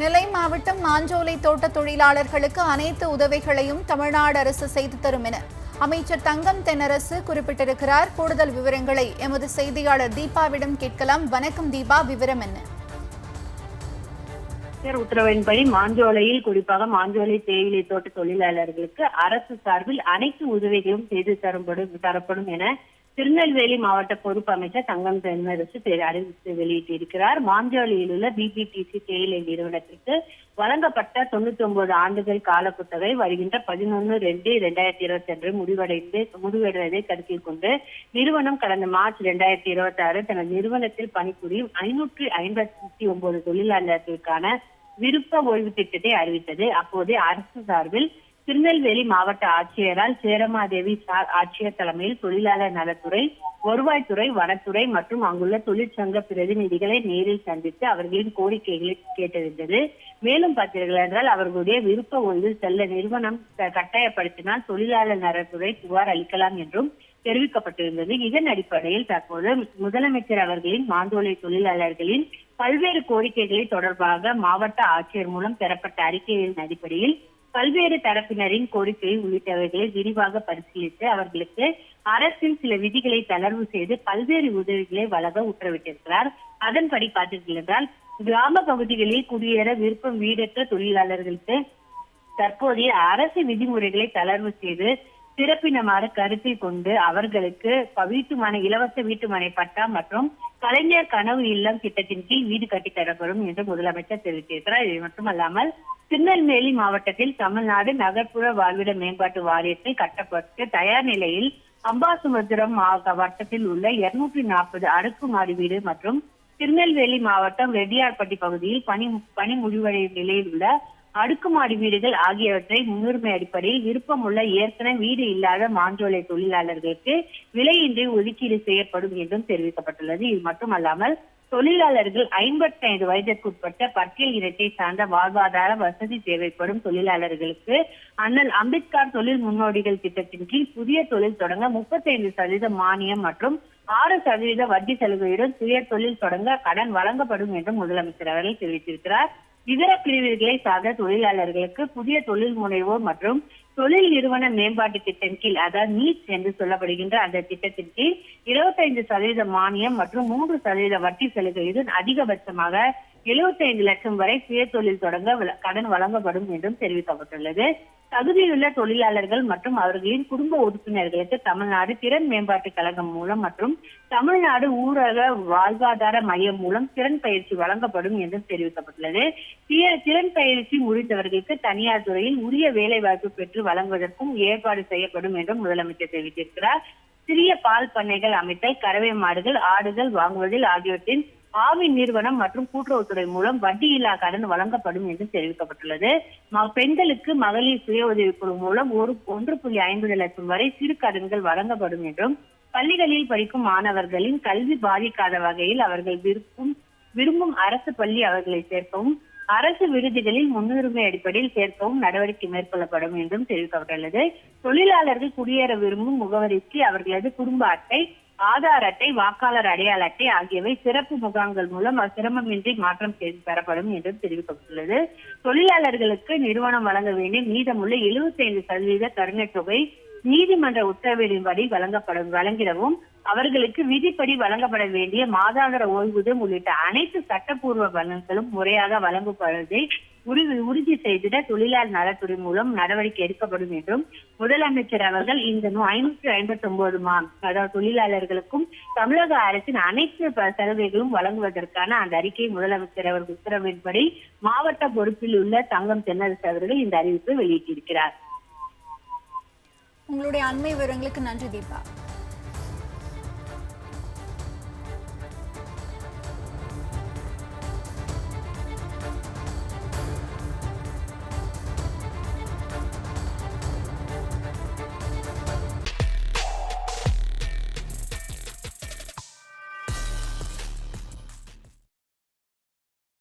நெல்லை மாவட்டம் மாஞ்சோலை தோட்ட தொழிலாளர்களுக்கு அனைத்து உதவிகளையும் தமிழ்நாடு அரசு செய்து தரும் என அமைச்சர் தங்கம் தென்னரசு குறிப்பிட்டிருக்கிறார். கூடுதல் விவரங்களை எமது செய்தியாளர் தீபாவிடம் கேட்கலாம். வணக்கம் தீபா விவரம் என்ன? அமைச்சர் உத்தரவின்படி மாஞ்சோலையில் குறிப்பாக மாஞ்சோலை தேயிலை தோட்ட தொழிலாளர்களுக்கு அரசு சார்பில் அனைத்து உதவிகளும் செய்து தரப்படும் தரப்படும் என திருநெல்வேலி மாவட்ட பொறுப்பு அமைச்சர் தங்கம் தென்னரசு தெரி- அறிவித்து வெளியிட்டிருக்கிறார். மாஞ்சோலியில் உள்ள பிபிடிசி தேயிலை நிறுவனத்திற்கு வழங்கப்பட்ட தொண்ணூத்தி ஒன்பது ஆண்டுகள் கால குத்தகை வருகின்ற பதினொன்னு ரெண்டு இரண்டாயிரத்தி இருபத்தி அன்று முடிவடைந்து முடிவடைவதை கருத்தில் கொண்டு நிறுவனம் கடந்த மார்ச் இரண்டாயிரத்தி இருபத்தி ஆறு தனது நிறுவனத்தில் பணிபுரியும் ஐநூற்றி ஐம்பத்தி ஒன்பது தொழிலாளர்களுக்கான விருப்ப ஓய்வு திட்டத்தை அறிவித்தது. அப்போது அரசு சார்பில் திருநெல்வேலி மாவட்ட ஆட்சியரால் சேரமாதேவி சார் ஆட்சியர் தலைமையில் தொழிலாளர் நலத்துறை வருவாய்த்துறை வனத்துறை மற்றும் அங்குள்ள தொழிற்சங்க பிரதிநிதிகளை நேரில் சந்தித்து அவர்களின் கோரிக்கைகளை கேட்டறிந்தது. மேலும் பார்த்தீர்கள் என்றால் அவர்களுடைய விருப்ப ஓய்வில் செல்ல நிறுவனம் கட்டாயப்படுத்தினால் தொழிலாளர் நலத்துறை புகார் அளிக்கலாம் என்றும் தெரிவிக்கப்பட்டிருந்தது. இதன் அடிப்படையில் தற்போது முதலமைச்சர் அவர்களின் மாந்தோலை தொழிலாளர்களின் பல்வேறு கோரிக்கைகளை தொடர்பாக மாவட்ட ஆட்சியர் மூலம் பெறப்பட்ட அறிக்கையின் அடிப்படையில் பல்வேறு தரப்பினரின் கோரிக்கை உள்ளிட்டவைகளை விரிவாக பரிசீலித்து அவர்களுக்கு அரசின் சில விதிகளை தளர்வு செய்து பல்வேறு உதவிகளை வழங்க உத்தரவிட்டிருக்கிறார். அதன்படி பார்த்தீர்கள் என்றால் கிராம பகுதிகளில் குடியேற விருப்பம் வீடற்ற தொழிலாளர்களுக்கு தற்போதைய அரசு விதிமுறைகளை தளர்வு செய்து சிறப்பினமாக கருத்தில் கொண்டு அவர்களுக்கு ப- வீட்டுமனை இலவச வீட்டுமனை பட்டா மற்றும் கலைஞர் கனவு இல்லம் திட்டத்தின் கீழ் வீடு கட்டித்தரப்படும் என்று முதலமைச்சர் தெரிவித்திருக்கிறார். இது மட்டுமல்லாமல் திருநெல்வேலி மாவட்டத்தில் தமிழ்நாடு நகர்ப்புற வாழ்விட மேம்பாட்டு வாரியத்தில் கட்டப்பட்டு தயார் நிலையில் அம்பாசுமுத்திரம் மா- வட்டத்தில் உள்ள இருநூற்றி நாற்பது அடுக்குமாடி வீடு மற்றும் திருநெல்வேலி மாவட்டம் ரெட்டியார்பட்டி பகுதியில் பணி பணி முடிவடையும் நிலையில் உள்ள அடுக்குமாடி வீடுகள் ஆகியவற்றை முன்னுரிமை அடிப்படையில் விருப்பமுள்ள ஏற்கனவே வீடு இல்லாத மாஞ்சோலை தொழிலாளர்களுக்கு விலையின்றி ஒதுக்கீடு செய்யப்படும் என்றும் தெரிவிக்கப்பட்டுள்ளது. இது மட்டுமல்லாமல் தொழிலாளர்கள் ஐம்பத்தி ஐந்து வயதிற்குட்பட்ட பட்டியல் இனத்தை சார்ந்த வாழ்வாதார வசதி தேவைப்படும் தொழிலாளர்களுக்கு அண்ணல் அம்பேத்கர் தொழில் முன்னோடிகள் திட்டத்தின் கீழ் புதிய தொழில் தொடங்க முப்பத்தைந்து சதவீத மானியம் மற்றும் ஆறு சதவீத வட்டி சலுகையுடன் சுய தொழில் தொடங்க கடன் வழங்கப்படும் என்றும் முதலமைச்சர் அவர்கள் தெரிவித்திருக்கிறார். இதர பிரிவுகளை சார்ந்த தொழிலாளர்களுக்கு புதிய தொழில் முனைவோர் மற்றும் தொழில் நிறுவன மேம்பாட்டு திட்டம் கீழ் அதாவது நீட் என்று சொல்லப்படுகின்ற அந்த திட்டத்தின் கீழ் இருபத்தைந்து சதவீத மானியம் மற்றும் மூன்று சதவீத வட்டி சலுகையுடன் அதிகபட்சமாக 75 லட்சம் வரை சுய தொழில் தொடங்க கடன் வழங்கப்படும் என்றும் தெரிவிக்கப்பட்டுள்ளது. தகுதியுள்ள தொழிலாளர்கள் மற்றும் அவர்களின் குடும்ப உறுப்பினர்களுக்கு தமிழ்நாடு திறன் மேம்பாட்டு கழகம் மூலம் மற்றும் தமிழ்நாடு ஊரக வாழ்வாதார மையம் மூலம் திறன் பயிற்சி வழங்கப்படும் என்றும் தெரிவிக்கப்பட்டுள்ளது. திறன் பயிற்சி முடித்தவர்களுக்கு தனியார் துறையில் உரிய வேலை வாய்ப்பு பெற்று வழங்குவதற்கும் ஏற்பாடு செய்யப்படும் என்றும் முதலமைச்சர் தெரிவித்திருக்கிறார். சிறிய பால் பண்ணைகள் அமைத்தல் கறவை மாடுகள் ஆடுகள் வாங்குவதில் ஆகியவற்றின் ஆவின் நிறுவனம் மற்றும் கூட்டுறவுத்துறை மூலம் வட்டி இல்லா கடன் வழங்கப்படும் என்று தெரிவிக்கப்பட்டுள்ளது. பெண்களுக்கு மகளிர் சுய உதவிக்குழு மூலம் ஒரு ஒன்று புள்ளி ஐம்பது லட்சம் வரை சிறு கடன்கள் வழங்கப்படும் என்றும் பள்ளிகளில் படிக்கும் மாணவர்களின் கல்வி பாதிக்காத வகையில் அவர்கள் விரும்பும் விரும்பும் அரசு பள்ளி அவர்களை சேர்க்கவும் அரசு விருதுகளில் முன்னுரிமை அடிப்படையில் சேர்க்கவும் நடவடிக்கை மேற்கொள்ளப்படும் என்றும் தெரிவிக்கப்பட்டுள்ளது. தொழிலாளர்கள் குடியேற விரும்பும் முகவரிக்கு அவர்களது குடும்ப அட்டை ஆதார் அட்டை வாக்காளர் அடையாள அட்டை ஆகியவை சிறப்பு முகாம்கள் மூலம் சிரமமின்றி மாற்றம் செய்து பெறப்படும் என்றும் தெரிவிக்கப்பட்டுள்ளது. தொழிலாளர்களுக்கு நிறுவனம் வழங்க வேண்டிய மீதமுள்ள 75% சதவீத கருணைத் தொகை நீதிமன்ற உத்தரவின்படி வழங்கப்படும் வழங்கிடவும் அவர்களுக்கு விதிப்படி வழங்கப்பட வேண்டிய மாதாந்திர ஓய்வூதியம் உள்ளிட்ட அனைத்து சட்டப்பூர்வ பலன்களும் முறையாக வழங்கப்படுவதை உறுதி உறுதி செய்திட தொழிலாளர் நலத்துறை மூலம் நடவடிக்கை எடுக்கப்படும் என்றும் முதலமைச்சர் அவர்கள் இந்த ஐநூற்றி ஐம்பத்தி ஒன்பது மா அதாவது தொழிலாளர்களுக்கும் தமிழக அரசின் அனைத்து சலுகைகளும் வழங்குவதற்கான அந்த அறிக்கையை முதலமைச்சர் அவர்கள் உத்தரவின்படி மாவட்ட பொறுப்பில் உள்ள தங்கம் தென்னரசு அவர்கள் இந்த அறிவிப்பை வெளியிட்டிருக்கிறார். உங்களுடைய அண்மை விவரங்களுக்கு நன்றி தீபா.